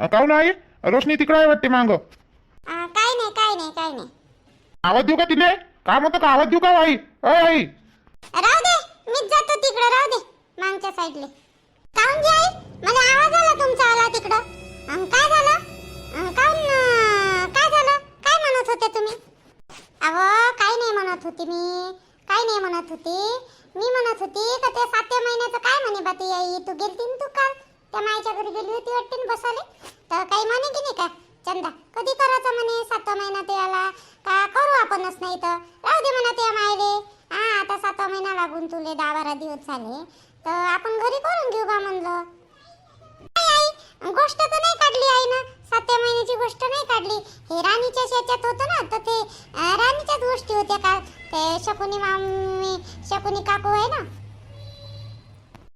काहून आई? रोशनी तिकडे आहे वाटते मांग. आ, काय नाही काय नाही काय नाही. आवाज देऊ का तिले? काम होतं का? आवाज देऊ का आई? अय आई. राहू दे मीच जातो तिकडं राहू दे मागच्या साईडले. काहून जी आई? मला आवाज आला तुमचा आला तिकडं. अन काय झालं? अं, काय झालं? काय म्हणत होते तुम्ही? अहो काय नाही म्हणत होती मी. काय नाही म्हणत होती. मी म्हणत होती का ते सातव्या महिन्याचं काय म्हणे बा ती आई? तू गेलती ना तू काल? त्या माईच्या घरी गेली होती वाटते ना बसाले तर काही म्हणे की नाही का चंदा कधी करायचं म्हणे सातवा महिना ते आला का करू आपणच नाही तर? राहू दे म्हणा त्या मायले हा आता सातवा महिना लागून तुले दहा बारा दिवस झाले. तर आपण घरी करून घेऊ का म्हणलं. नाही गोष्ट तर नाही काढली आई ना सातव्या महिन्याची गोष्ट नाही काढली. हे राणीच्या शेतात होतं ना तर ते राणीच्याच गोष्टी होत्या का? ते शकुनी मामी शकुनी काकू आहे ना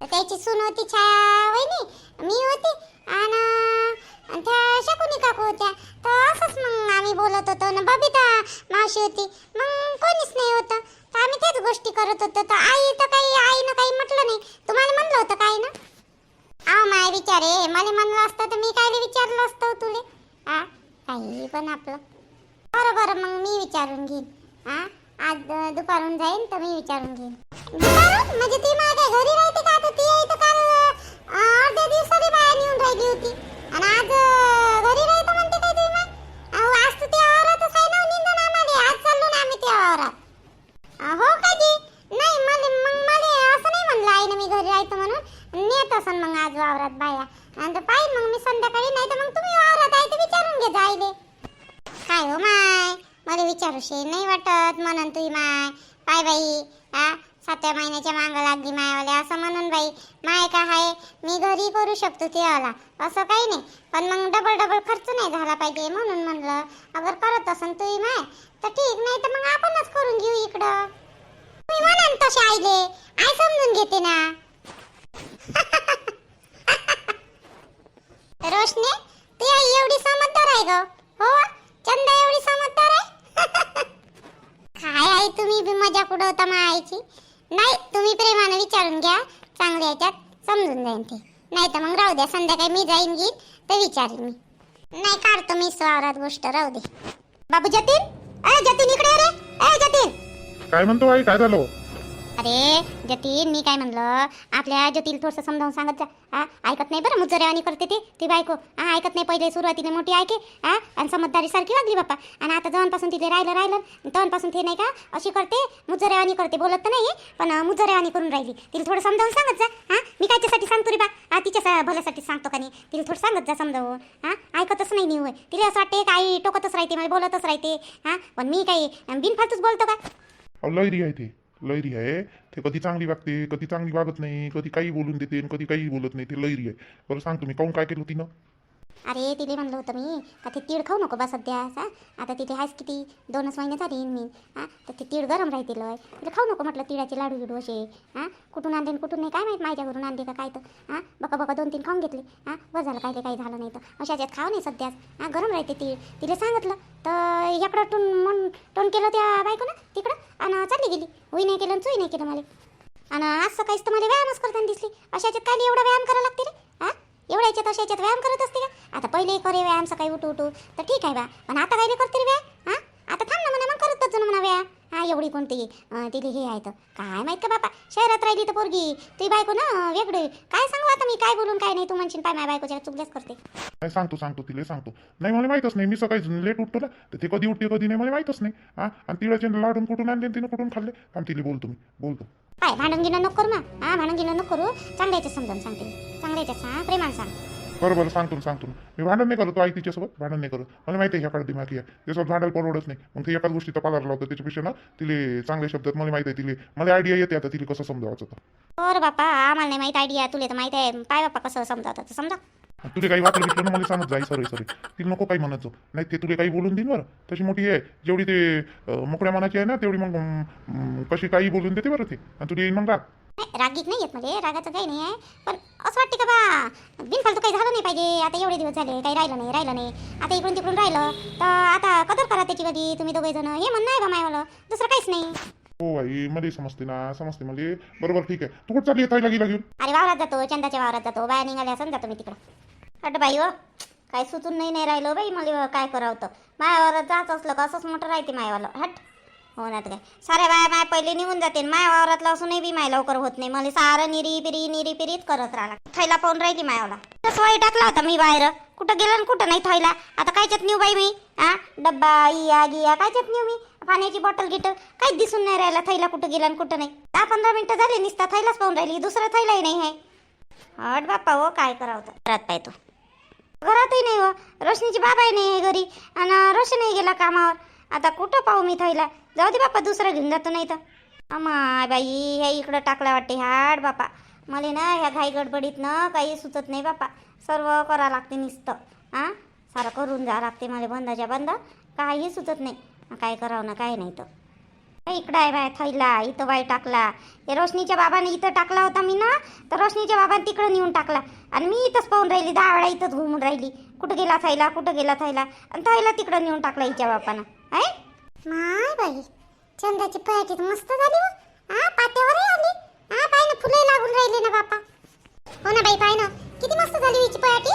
त्याची सून होती छाया वहिनी मी होती आणि त्या शकुनी काकू होत्या. तर असंच मग आम्ही बोलत होतो. ना बबिता मावशी होती. मग कोणीच नाही होतं. तर आम्ही तेच गोष्टी करत होतो. तर आई तर काही आईनं काही म्हटलं नाही. तुम्हाला म्हणलं होतं काय ना आव माय विचारे मला म्हणलं असतं तर मी काय विचारलं असतं तुले? हा काही पण आपलं. बरं बरं मग मी विचारून घेईन. हा आज दुपारून जाईन तर मी विचारून घेईन. म्हणजे ती माझ्या घरी राहते का? तर ती आहे काल अर्ध्या दिवसाने बाहेर येऊन राहिली होती. आणि आज घरी राहते म्हणते काय तुम्ही? मग अहो, आज तू त्या वावरातच आहे ना निंदन आम्हाला. आज चाललो ना आम्ही त्या वावरात. अहो हो का जी? नाही मला मग मला असं नाही म्हणलं आई ना मी घरी राहतो म्हणून. नेत असन मग आज वावरात बाया. आणि तर पाहिजे मग मी संध्याकाळी नाही तर मग तुम्ही वावरात आहे तर विचारून घे जायले काय हो माय? मला विचारूशे नाही वाटत म्हणून तुझी माय. पाय बाई हा सातव्या महिन्याच्या मांग लागली मायावाले असं म्हणून बाई. माय का हाय मी घरी करू शकतो ते आला. असं काही नाही. पण मग डबल डबल खर्च नाही झाला पाहिजे म्हणून म्हणलं. अगर करत असन तुझी माय तर ठीक नाही तर मग आपणच करून घेऊ इकडं. तुम्ही म्हणा तसे आईले. आई समजून घेते ना रोशने ती आई एवढी समजदार आहे ग हो चंदा एवढी समजदार आहे काय आहे तुम्ही बी मजा उडवता आईची नाही तुम्ही प्रेमानं विचारून घ्या. चांगल्या याच्यात समजून जाईन ते. नाही तर मग राहू द्या. संध्याकाळी मी जाईन घेईन तर विचारेन मी. नाही काढतो मी स्वावरात गोष्ट. राहू दे. बाबू जतीन? अरे जतीन इकडे ये रे. अरे जतीन. काय म्हणतो आई? काय झालं? अरे जतीन मी काय म्हणलं? आपल्या जतीन थोडंसं समजावून सांगत जा. हा ऐकत नाही बरं मुजऱ्यावानी करते ते ती बायको. हा ऐकत नाही पहिले सुरुवातीला मोठी ऐके हा आणि समजदारी सारखी वागली बाप्पा. आणि आता जवळपासून तिथे राहिलं राहिलं तवनपासून ते नाही का अशी करते मुजऱ्यावानी करते बोलत तर नाही पण अं, करून राहिली. तिला थोडं समजावून सांगत जा. हा मी कायच्यासाठी सांगतो रे बा? हा तिच्या भल्यासाठी सांगतो का नाही? तिला थोडं सांगत जा समजावून. हा ऐकतच नाही निवय तिला असं वाटते काही टोकतच राहते मला बोलतच राहते. हा पण मी काही बिनफालतूच बोलतो का? अहो आहे ते. लहरी आहे ते कधी चांगली वागते कधी चांगली वागत नाही कधी काही बोलून देते आणि कधी काही बोलत नाही ते लहरी आहे बरं सांग तुम्ही काहून काय केलं तिनं अरे तिले म्हणलं होतं मी का ते तीळ खाऊ नको बा सध्या हा आता तिथे आहेस किती? दोनच महिने झाले मी. हा? तर ते तीळ गरम राहतील लय तिला खाऊ नको म्हटलं तिळाचे लाडू बिडू असे. हा? कुठून आणले कुठून नाही काय माहीत माझ्या घरून आणले का काय तर. हां? बका बका दोन तीन खाऊन घेतले. हा? बस झालं काय ते काही झालं नाही तर. अशा खाऊ नाही सध्याच. हा? गरम राहते तीळ. तिला सांगितलं तर याकडं टोन मन टोन केलं त्या बायकोनं? तिकडं? आणि चालली गेली. होई नाही केलं आणि चुई नाही केलं मला. आणि आज सकाळीच तर मला व्यायामच करताना दिसली. अशा याच्यात काय एवढा व्यायाम करायला लागते रे? एवढ्या याच्यात अशा याच्यात व्यायाम करत असते का? आता पहिले करे व्यायाम सकाळी उठू उठू. तर ठीक आहे बा. पण आता काय करते रे व्यायाम? हा? आता थांब ना म्हणा मग करतच बस म्हणा व्यायाम. हा एवढी कोणती तिला हे आहे तर. काय माहीत का बापा? शहरात राहिली तर पोरगी. ती बायको ना वेगळी. काय सांगू आता मी? काय बोलून काय नाही? तू म्हणशील पाय माझ्या बायकोच्या चुकल्याच करते. काय सांगतो सांगतो तिला सांगतो. नाही मला माहीतच नाही. मी सकाळी लेट उठतो ना तर ते कधी उठते कधी नाही मला माहीतच नाही. हा आणि तिळाचे लाडून कुठून आणले आणि तिनं कुठून खाल्ले? आणि तिला बोलतो मी. बोलतो. काय भांडण गिणं नको करू ना हा भांडण गिणं नको करू. चांगल्याच्या समजावून सांगते चांगल्याच्या सांग प्रेमान सांग. बरं बरं सांगतो ना, सांगतो ना. मी भांडण नाही करतो आई तिच्यासोबत. भांडण नाही करत. मला माहिती आहे ह्याकडे दिमागी आहे. त्याच्यासोबत भांडायला परवडत नाही. मग ते एकाच गोष्टीचा पगार लावतो. त्याच्यापेक्षा ना तिले चांगल्या शब्दात मला माहिती आहे तिले. मला आयडिया येते आता तिला कसं समजावायचं तर. बरं बापा आम्हाला नाही माहीत आयडिया तुला तर माहीत आहे. पाय बापा कसं समजावतात तर समजा. तुला काही वाटलं भेटलं ना मला सांगत जाई सर सर. तिला नको काही म्हणायचं. नाही ते तुला काही बोलून देईन बरं. तशी मोठी आहे. जेवढी ते अं, मोकळ्या मनाची आहे ना तेवढी मग अं, कशी काही बोलून देते बरं ते. आणि तुला येईन मग राग. नाही रागीत नाही येत म्हणजे रागाचं काही नाही आहे. पण असं वाटते का बा बिनफालतू काही झालं नाही पाहिजे. आता एवढे दिवस झाले काही राहिलं नाही राहिलं नाही. आता इकडून तिकडून राहिलं तर आता कदर करा त्याची कधी तुम्ही दोघे जण. हे म्हणणं आहे बा मायवालं. दुसरं काहीच नाही. हो आई मला समजते ना समजते मला बरोबर ठीक आहे. तू कुठं चालली आहे? ताईला गेला घेऊन. अरे वावरात जातो चंदाच्या वावरात जातो. बाया निघाल्या असं जातो मी तिकडं. अट बाई हो काय सुचून नाही नाही राहिलं बाई. मला काय करावं तर. मायावर जात असलं का असंच मोठं राहते मायावालं. हट. हो ना तर काय. साऱ्या बाया माया पहिले निघून जाते माया वावरातलं असूनही बी माय लवकर होत नाही. मला सारं निरी पिरी निरी पिरीच करत राहिला थैला पाहून राहिली मायावाला तसं वाई टाकला होता मी बाहेर. कुठं गेला कुठं नाही थैला? आता कायच्यात नेऊ बाई मी? हा डब्बा इया गिया कायच्यात नेऊ मी? पाण्याची बॉटल गिटल? काहीच दिसून नाही राहिला थैला कुठं गेला आणि कुठं नाही. दहा पंधरा मिनिटं झाली निसता थैलाच पाहून राहिली. दुसरा थैलाही नाही आहे. हट बाप्पा हो काय करावं तर घरात पाहतो घरातही नाही हो. रोशनीची बाबाही नाही आहे घरी. आणि रोशनही गेला कामावर. आता कुठं पाहू मी थैला जाऊ दे बाप्पा दुसरं घेऊन जातो नाही तर. अमाय बाई ह्या इकडं टाकला वाटते. हाड बापा. मला ना ह्या घाई गडबडीत ना काही सुचत नाही बापा. सर्व करा लागते नुसतं. हां सारं करून जा लागते मला बंदाच्या बंद. काही सुचत नाही. काय करावं ना काय नाही तर. इकडं आहे बाय थैला इथं बाई टाकला. हे रोशनीच्या बाबाने इथं टाकला होता मी ना तर रोशनीच्या बाबाने तिकडं नेऊन टाकला. आणि मी इथंच पाहून राहिली दहा वेळा इथंच घुमून राहिली. कुठं गेला थैला कुठं गेला थैला आणि थैला तिकडं नेऊन टाकला हिच्या बापानं. आहे माय बाई. चंदाची पयाटी मस्त झाली हो. हा. पात्यावर आली. हा पाय ना फुले लागून राहिले ना बापा. हो ना बाई पाय ना किती मस्त झाली हो हिची पयाटी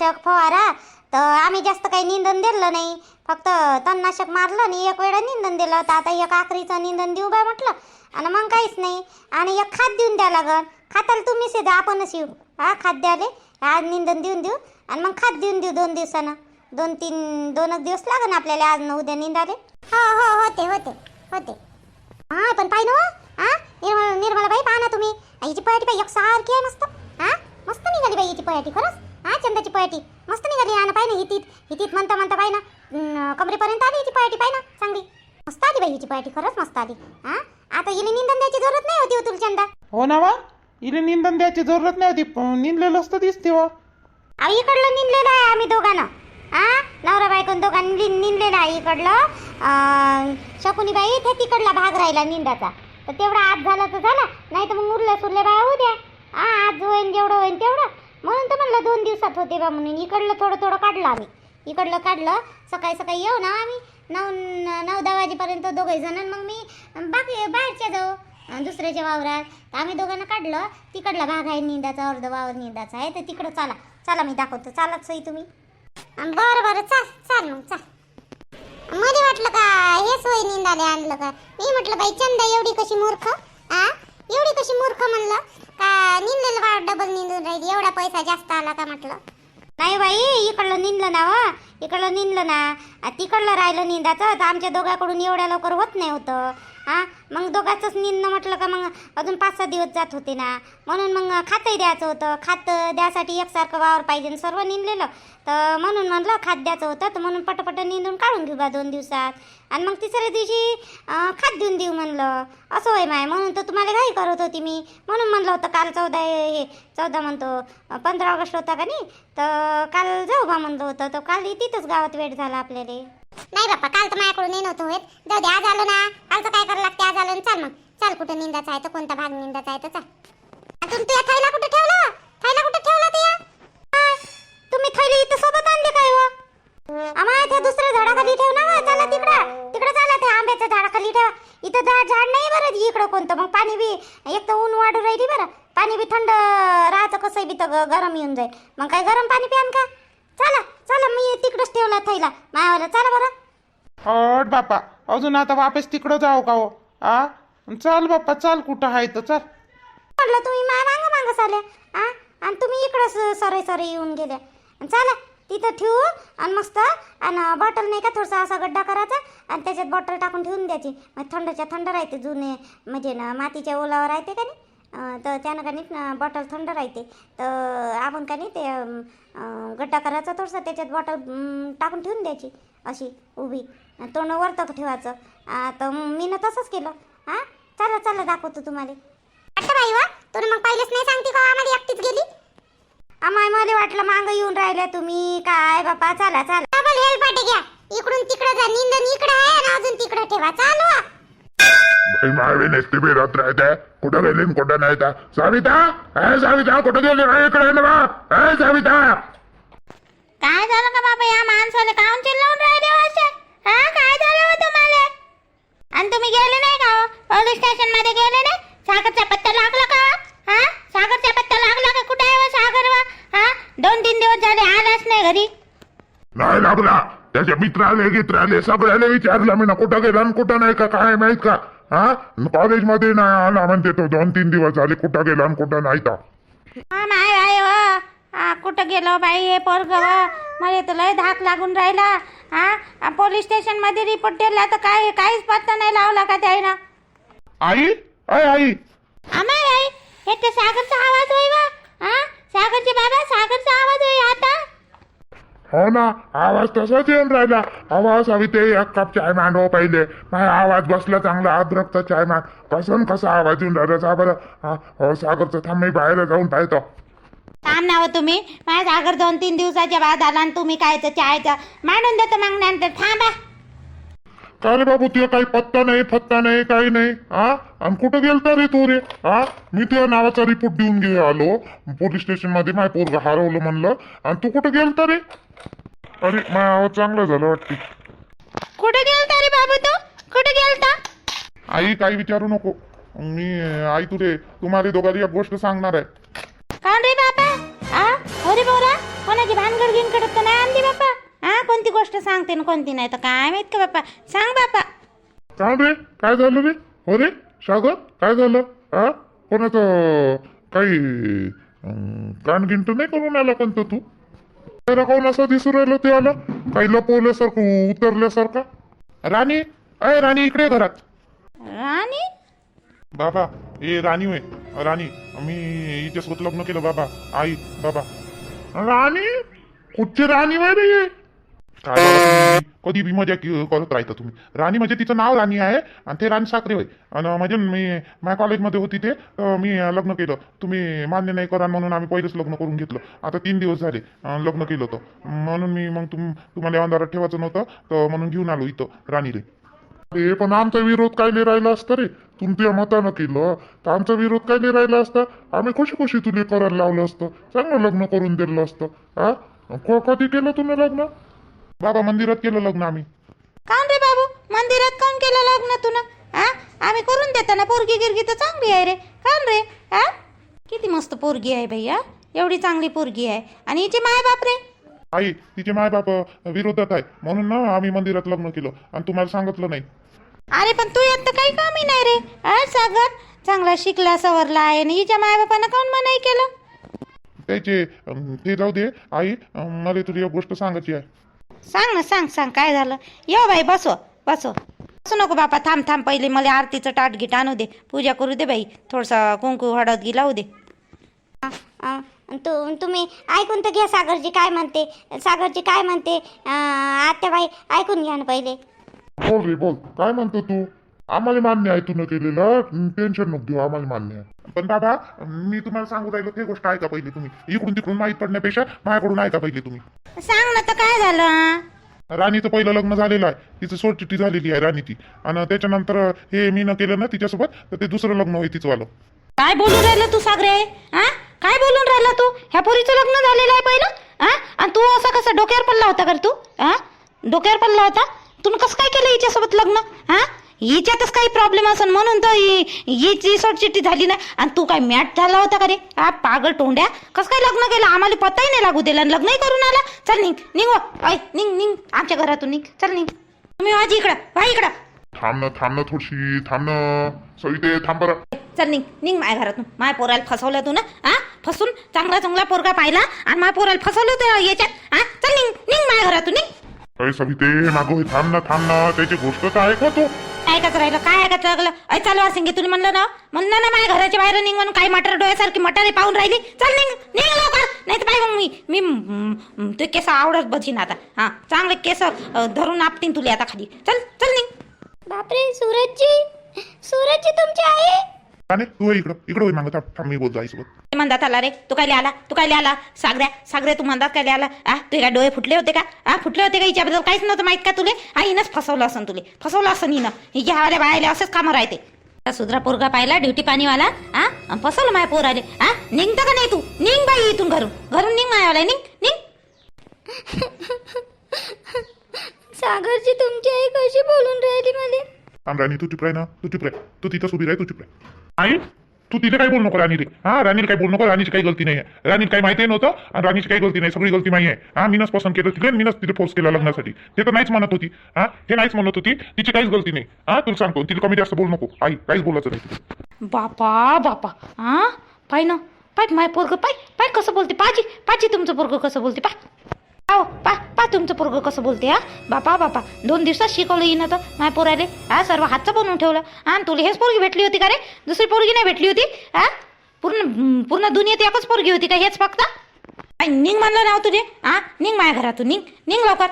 तणनाशक फवारा. तर आम्ही जास्त काही निंदन दिलं नाही. फक्त तणनाशक मारलं आणि एक वेळा निंदन दिलं. तर आता एक आखरीचं निंदन देऊ बा म्हटलं. आणि मग काहीच नाही. आणि एक खाद देऊन द्या लागल खाताला तुम्हीच येते आपणच येऊ. हा खाद द्याले. आज निंदन देऊन देऊ. आणि मग खाद देऊन देऊ दोन दिवसानं. दोन तीन दोनच दिवस लागन आपल्याला आज न उद्या निंदाले. हो हो होते होते होते. हा पण पाय ना हो. हा. निर्मला निर्मला बाई पाहा ना तुम्ही. हिची पयाटी बाई एकसारखी आहे मस्त. हा मस्त निघाली बाई हिची पयाटी खरंच. हा चंदाची पयाटी मस्त निघाली पाय ना हितीत. हितीत म्हणता म्हणता पाय ना कमरेपर्यंत आली हिची पयाटी पाय ना चांगली. मस्त आली बाई हिची पयाटी खरंच मस्त आली. हा? आता हिला निंदन द्यायची जरूरत नाही होती हो तुला चंदा. हो ना वा इले निंदन द्यायची जरूरत नाही होती निंदलेलं असतं दिसते वा अहो इकडलं निंदलेलं आहे आम्ही दोघांना. हा? नवरा बायकोन दोघांनी निंदलेलं आहे इकडलं. शकुनीबाई ते तिकडला भाग राहिला निंदाचा. तर तेवढा आज झाला तर झाला नाही तर मग उरल्या सुरल्या बाया उद्या हा आज होईन जेवढं होईन तेवढं. म्हणून तर म्हणलं दोन दिवसात होते बा म्हणून. इकडलं थोडं थोडं काढलं आम्ही. इकडलं काढलं सकाळी सकाळी येऊ ना आम्ही. नऊ न- नऊ दहा वाजेपर्यंत दोघे जण आणि मग मी बाकी बाहेरच्या जाऊ दुसऱ्याच्या वावरात. तर आम्ही दोघांना काढलं. तिकडला भाग आहे निंदाचा अर्ध वावर निंदाचा आहे. तर तिकडं चला. चला मी दाखवतो. चालत सई तुम्ही. बरं बरं. चाल चाल मग चाल. मध्ये वाटलं का हे सोय निंदाले आणलं का? मी म्हटलं बाई चंदा एवढी कशी मूर्ख? आ एवढी कशी मूर्ख म्हणलं? का निंदलेलं बा डबल निंदून राहिली? एवढा पैसा जास्त आला का म्हटलं? नाही बाई इकडलं निंदलं ना वा इकडलं निंदलं ना. आ, तिकडलं राहिलं निंदाचं. तर आमच्या दोघांकडून एवढ्या लवकर होत नाही होतं. हां? मग दोघाचंच निंदणं म्हटलं का मग अजून पाच सहा दिवस जात होते ना. म्हणून मग खातंही द्यायचं होतं. खात द्यासाठी एकसारखं वावर पाहिजे सर्व निंदलेलं. तर म्हणून म्हणलं खात द्यायचं होतं. तर म्हणून पटपट निंदून काढून घेऊ बा दोन दिवसात. आणि मग तिसऱ्या दिवशी खात देऊन देऊ म्हणलं. असं होय माय. म्हणून तर तुम्हाला घाई करत होती मी. म्हणून म्हणलं होतं काल चौदा हे चौदा म्हणतो पंधरा ऑगस्ट होता का नाही? तर काल जाऊ बा म्हणलं होतं. तर काल तिथंच गावात वेळ झाला आपल्याला. नाही बाप्पा काल तर माझ्याकडून नाही नव्हतं होत. जाऊ दे आज आलो ना. कालचं काय करायला लागते? आज आलो ना. चाल मग. चाल कुठं निंदाचा आहे तर कोणता भाग निंदाचा आहे तर चाल. अजून तू या थैला कुठे ठेवला थैला कुठे ठेवला तू या तुम्ही थैली इथं सोबत आणली काय हो आम्हा त्या दुसऱ्या झाडाखाली ठेव ना व. चला तिकडं. तिकडं चला त्या आंब्याच्या झाडाखाली ठेवा. इथं झाड झाड नाही बरं इकडं कोणतं. मग पाणी बी एक तर ऊन वाढू राहिली बरं. पाणी बी थंड राहतं कसं बी तर ग- गरम येऊन जाईल. मग काय गरम पाणी प्यान का? चला चला मी तिकडंच ठेवला थैला. मायावाला चला बरं. हट बापा अजून आता वापस तिकडं जाऊ का हो? आ? चाल बाप्पा चाल कुठं आहे तर चाल. म्हटलं तुम्ही माय मागं मागं आल्या आ? आणि तुम्ही इकडं सरे सरे येऊन गेल्या. आणि चला तिथं ठेवू आणि मस्त आणि बॉटल नाही का थोडासा असा गड्डा करायचा आणि त्याच्यात बॉटल टाकून ठेवून द्यायची. मग थंडच्या थंड राहते जुने म्हणजे ना मातीच्या ओलावर राहते का नाही? तर त्यानं का नाही बॉटल थंड राहते. तर आपण का नाही ते गड्डा करायचा थोडंसं त्याच्यात बॉटल टाकून ठेवून द्यायची अशी उभी. तोंड वरतं ठेवायचं. तर मी ना तसंच केलं. हां? चला चला दाखवतो तुम्हाला. वाटतं बाई वा? तुला मग पहिलेच नाही सांगते का आम्हाला एकटीच गेली? आम्हाला मला वाटलं मांग येऊन राहिल्या तुम्ही. काय बापा? चला चला. डबल हेल्प घ्या. इकडून तिकडे जा. निंदन इकडे आहे आणि अजून तिकडे ठेवा. चालू काही मावे रात्र आहे राहते कुठं गेली न कुठं नाही त्या. सविता ए सविता कुठं गेली? रे? इकडे ये ना बा सविता. काय झालं का बाबा या माणसाला काऊन चिल्लावून राहिले हो असे हा काय झालं हो तुम्हाला आणि तुम्ही गेले नाही का हो? पोलीस स्टेशनमध्ये गेले नाही सागरचा पत्ता लागला का हा सागरचा पत्ता लागला का कुठे आहे हो सागर वा? हा दोन तीन दिवस झाले आलाच नाही घरी नाही लागला मित्राले गित्राले सगळ्याले विचारलं मी ना कुठं गेला न कुठं नाही का? काय माहीत का? हा? कॉलेजमध्ये नाही आला म्हणते तो. दोन तीन दिवस झाले कुठं गेला न कुठं नाही तर हा हा. कुठं गेलो बाई हे पोरग व मला तर लय धाक लागून राहिला. हा? पोलीस स्टेशनमध्ये रिपोर्ट दिला तर काय काहीच पत्ता नाही लावला का त्यानं? आई? अय आई? अमाय बाई हे ते सागरचा आवाज होय वा हा? सागरचे बाबा सागरचा आवाज होय आता. हो ना? आवाज तसाच येऊन राहिला. आवाज हवी ते एक कप चाय मांडव पहिले. माझा आवाज बसला चांगला अद्रकचा चाय मान कसं कसा आवाज येऊन राहिला सा बरं हो सागरचं थांब मी बाहेर जाऊन पाहतो. काम नाव हो तुम्ही. माझ्या सागर दोन तीन दिवसाच्या बाद आला आणि तुम्ही तर चायचं. मांडून देतो मग नंतर. थांबा. का रे बाबू तुझा काही पत्ता नाही फत्ता नाही काही नाही? हा आणि कुठं गेलता रे तू रे? हा मी तुझ्या नावाचा रिपोर्ट देऊन गे आलो. पोलीस स्टेशनमध्ये माझ्या पोरग हरवलं म्हणलं. आणि तू कुठं गेलता रे? अरे माझा आवाज चांगला झाला वाटते. कुठे गेलता रे बाबू तू? कुठे गेलता? आई काही विचारू नको. मी आई तुले तुम्हाला दोघांनी एक गोष्ट सांगणार आहे. रे आ? अरे बोरा कोणाची भानगड गिनकडत तर नाही आणली बापा हा कोणती गोष्ट सांगते ना कोणती नाही? तर काय माहीत का बापा? सांग बापा. का रे? काय झालं रे? हो रे? सागर काय झालं? हा? कोणाचं काही कानगिंट नाही करून आला कोणतं तू? तेरा कोण असं दिसू राहिलं ते आलं? काही लपवल्यासारखं उतरल्यासारखं? राणी? अय राणी इकडे घरात. राणी? बाबा हे राणी होय. राणी मी हिच्यासोबत लग्न केलं बाबा. आई बाबा. राणी? कुठची राणी होय रे ही? काय बाबा तुम्ही कधी बी मजा करत राहता तुम्ही. राणी म्हणजे तिचं नाव राणी आहे आणि ते राणी साखरे होय. आणि म्हणजे मी माझ्या कॉलेजमध्ये होती ते मी लग्न केलं. तुम्ही मान्य नाही करा म्हणून आम्ही पहिलेच लग्न करून घेतलं. आता तीन दिवस झाले अं, लग्न केलं होतं. म्हणून मी मग तुम तुम्हाला अंधारात ठेवायचं नव्हतं तर म्हणून घेऊन आलो इथं राणीले. अरे पण आमचा विरोध काय नाही राहिला असता रे? तुमच्या मतानं केलं. तर आमचा विरोध काय नाही राहिला असता? आम्ही खुशी खुशी तुले करायला लावलं असतं? चांगलं लग्न करून दिलं असतं. हा क- कधी केलं तुम्ही लग्न? बाबा मंदिरात केलं लग्न आम्ही. काऊन रे बाबू मंदिरात काऊन केलं लग्न तुला हा आम्ही करून देतो ना पोरगी गिरगी तर चांगली आहे रे. काऊन रे हा किती मस्त पोरगी आहे भैया एवढी चांगली पोरगी आहे. आणि हिचे माय बाप रे? आई तिचे मायबाप विरोधात आहे. म्हणून ना आम्ही मंदिरात लग्न केलं. आणि तुम्हाला सांगितलं नाही. अरे पण तू येत काही कमी नाही रे. सागर? चांगला शिकला सवरला आहे आणि हिच्या मायबापानं काऊन मनाई केलं? त्याचे ते जाऊ दे. आई मला तुला एक गोष्ट सांगायची आहे. सांग ना सांग सांग काय झालं? ये बाई बसो बसो. बसू नको बापा थांब थांब पहिले मला आरतीचं ताटगीट आणू दे. पूजा करू दे बाई थोडसा कुंकू हळद गी लावू दे. तू तुम्ही ऐकून तर घ्या सागरजी काय म्हणते सागरजी काय म्हणते आत्याबाई ऐकून घ्या ना पहिले. बोल रे बोल. काय म्हणतो तू? आम्हाला मान्य आहे तू न केलेलं टेन्शन नको घेऊ आम्हाला मान्य आहे. पण बाबा मी तुम्हाला सांगू राहिलो ते गोष्ट ऐका पहिली तुम्ही. इकडून तिकडून माहीत पडण्यापेक्षा माझ्याकडून ऐका पहिली तुम्ही. सांग ना तर काय झालं? राणीचं पहिलं लग्न झालेलं आहे. तिचं सोडचिट्टी झालेली आहे राणीची आणि त्याच्यानंतर हे मी न केलं ना तिच्यासोबत तर ते दुसरं लग्न होईल तिचं वालं. काय बोलून राहिला तू सागरे? काय बोलून राहिला तू? ह्या पोरीचं लग्न झालेलं आहे पहिलं? आणि तू असा कसा डोक्यावर पडला होता कर तू? डोक्यावर पडला होता? तू कसं काय केलं हिच्यासोबत लग्न? हा हिच्यातच काही प्रॉब्लेम असेल म्हणून तर हि- हिची सोडचिट्टी झाली नाही आणि तू काय मॅट झाला होता का रे? हा पागल तोंड्या. कसं काय लग्न केलं? आम्हाला पताही नाही लागू दिला. आणि लग्नही करून आला. चल निघ. निघ. ऐ निघ निघ. आमच्या घरातून निघ. चल निघ. तुम्ही माझी इकडं. वा इकडं. थांबणं थांबणं थोडीशी. थांबणं सविते थांब बरं. चल निघ. निघ माझ्या घरातून. माझ्या पोराला फसवलं तू ना. हा फसून चांगला चांगला पोरगा पाहिला. आणि माझ्या पोराला फसवलं तर याच्यात. हा चल निघ. निघ माझ्या घरातून. निघ. अरे सविते मागो थांबणं थांबणं त्याची गोष्ट तर ऐका तू? ऐकायचं राहिलं? काय ऐकायचं लागलं? ऐ चालू सिंगे तुम्ही म्हणलं ना? म्हणलं ना माझ्या घराच्या बाहेर निघ म्हणून काय मटर डोळ्यासारखी मटारी पाहून राहिली. चल निघ निघ लवकर. नाही तर पाहिजे मग मी मी ते केस आवडत बसीन आता. हा चांगले केस धरून आपटीन तुले आता खाली. चल चल निघ. बापरे सूरजजी. सूरजजी तुमची आई. का नाही तू इकडं इकडं होई मागं थांब थांब मी बोलतो आईसोबत. म्हणतात आला रे? तू काय आला? तू काय आला? सागऱ्या सागऱ्या तू म्हणतात काय आला? आ तुझे काय डोळे फुटले होते का? आ फुटले होते का? हिच्याबद्दल काहीच नव्हतं माहीत का तुले? हा हिनंच फसवलं असं तुले. फसवलं असं हिनं. ही घ्यावाल्या बायाला असंच कामं राहते. सुधरा पोरगा पाहिला ड्युटी पाणीवाला. अन फसवलं माय पोर आले हा निघतं का नाही तू? निघ बाई इथून घरून. घरून निघ मायावाला निघ निघ. सागरची तुमची आई कशी बोलून राहिली मला? थांब राणी तू चुप राही ना तू चुप राही. तू तिथं उभी राही तू चुप राही. आई तू तिथे काही बोलू नको राणीले. हा राणीला काही बोलू नको राणीची काही गलती नाही आहे राणीला काही माहिती नव्हतं आणि राणीची काही गलती नाही सगळी गलती माहिती आहे हा मीनच पसंत केलं तिथे मीनच तिथे फोर्स केला लग्नासाठी. ते तर नाहीच म्हणत होती. हा हे नाहीच म्हणत होती. तिची काहीच गलती नाही. हा तुला सांगतो तिला कमी जास्त बोलू नको. आई काहीच बोलायचं नाही बापा बापा. हा? पाय ना. पाय माय पोरग पाय. पाय कसं बोलते? पाजी पाजी तुमचं पोरग कसं बोलते? पाय. आहो पा पा तुमचं पोरग कसं बोलते हा? बापा बापा दोन दिवसात शिकवलं येईन तर माय पोराले हा? सर्व हातचं बनवून ठेवलं. आणि तुला हेच पोरगी भेटली होती का रे? दुसरी पोरगी नाही भेटली होती हा? पूर्ण पूर्ण दुनियेत एकच पोरगी होती का हेच फक्त? काय म्हणलं नाव तुझे हा? निंग माझ्या घरातून निघ. निघ लवकर.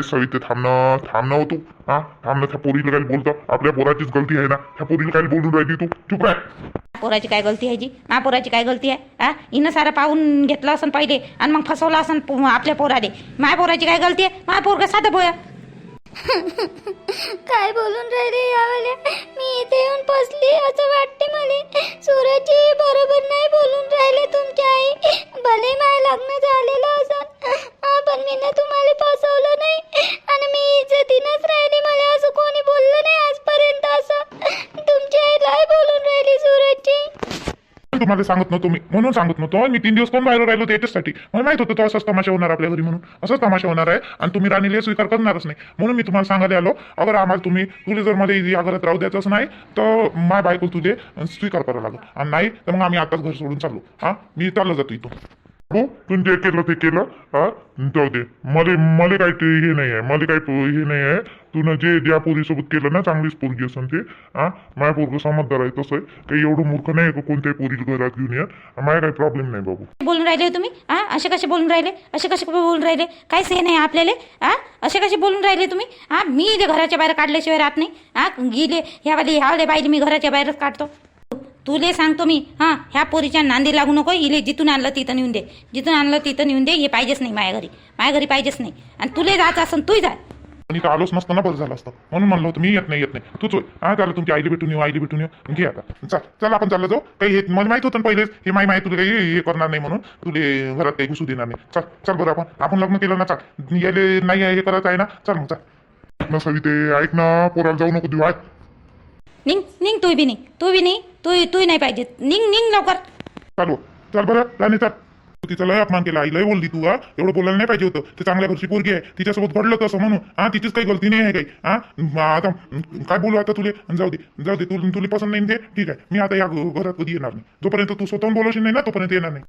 सविते थांबणं थांबणं हो तू. हा थांबणं त्या पोरीला काही बोलतो? आपल्या पोराचीच गलती आहे ना त्या पोरीला काही बोलून राहिली तू? चुप राह. पोराची काय गलती आहे जी? मा पोराची काय गलती आहे? हा? हिनं सारं पाहून घेतलं असं पहिले आणि मग फसवलं असं पो- आपल्या पोराले. माय पोराची काय गलती आहे? माय पोरगा साधं पोया काय बोलून राहिले यावाल्या मी इथे येऊन फसली असं वाटते मला. सूरजची बरोबर नाही बोलून राहिले तुमची आई. भले माय लग्न झालेलं असं पण मी ना तुम्हाला फसवलं नाही. आणि मी इज्जतीनंच राहिली मला असं कोणी बोललं नाही आजपर्यंत असं तुमची आई लय बोलून राहिली सूरजची तुम्हाला सांगत नव्हतो मी. म्हणून सांगत नव्हतो. मी तीन दिवस कोण बाहेर राहिलो त्याच्यासाठी? मला माहीत होतं तो असाच तमाशा होणार आपल्या घरी म्हणून. असाच तमाशा होणार आहे आणि तुम्ही राणीला स्वीकार करणारच नाही. म्हणून मी तुम्हाला सांगायला आलो अगर आम्हाला तुम्ही तुला जर मला या घरात राहू द्यायचंच नाही तर माय बायको तुझे स्वीकार करावं लागेल. आणि नाही तर मग आम्ही आताच घर सोडून चाललो. हा मी चाललो जातो इथून. हो? तुम्ही जे केलं ते केलं. हा? जाऊ दे. मला मला काही ते हे नाही आहे मला काय हे नाही आहे तुनं जे ज्या पोरीसोबत केलं ना चांगलीच पोरगी असेल ते. हा? माझ्या पोरग समजदार आहे तसं आहे. काही एवढं मूर्ख नाही आहे का कोणत्याही पोरी घरात घेऊन या? माझ्या काही प्रॉब्लेम नाही बाबू. बोलून राहिले हो तुम्ही? हा? असे कसे बोलून राहिले? असे कसे बोलून राहिले? काहीच हे नाही आपल्याला. हा? असे कसे बोलून राहिले तुम्ही? हा? मी इथे घराच्या बाहेर काढल्याशिवाय राहत नाही. हा? गेले ह्यावाले ह्यावाले पाहिजे मी घराच्या बाहेरच काढतो. तुले सांगतो मी हा ह्या पोरीच्या नांदी लागू नको इले जिथून आणलं तिथं नेऊन दे. जिथून आणलं तिथं नेऊन दे हे पाहिजेच नाही माझ्या घरी. माझ्या घरी पाहिजेच नाही. आणि तुले जायचं असं तूही जाय आणि इथं आलोच नसताना बरं झालं असतं. म्हणून म्हणलं होतं मी येत नाही येत नाही. तूच होय हा त्याला तुमची आईली भेटून येऊ आईली भेटून येऊ? घे आता. चल चल आपण चाललं जाऊ. काही हे मला माहीत होतं ना पहिलेच. हे माही माहिती तुला काही हे करणार नाही म्हणून. तुले घरात काही घुसू देणार नाही. चल चल बरं आपण. आपण लग्न केलं ना चल. याले नाही आहे हे करायचं आहे ना. चल मग चल. ना सविते ऐक ना पोराला जाऊ नको देऊ. ऐक निघ निघ तू बी निघ तू बी नाही तू तू नाही पाहिजे. निघ निघ लवकर. चालू. चल बरं राणी चल. तू तिचा लय अपमान केला आई लय बोलली तू हा. एवढं बोलायला नाही पाहिजे होतं. ते चांगल्या घरची पोरगी आहे. तिच्यासोबत घडलं तसं म्हणून हा तिचीच काही गलती नाही आहे काही. हा? आता काय बोलू आता तुले? जाऊ दे जाऊ दे. तुला तुला पसंत नाही ते? ठीक आहे. मी आता या घरात कधी येणार नाही. जोपर्यंत तू स्वतःहून बोलवशील नाही ना तोपर्यंत येणार नाही.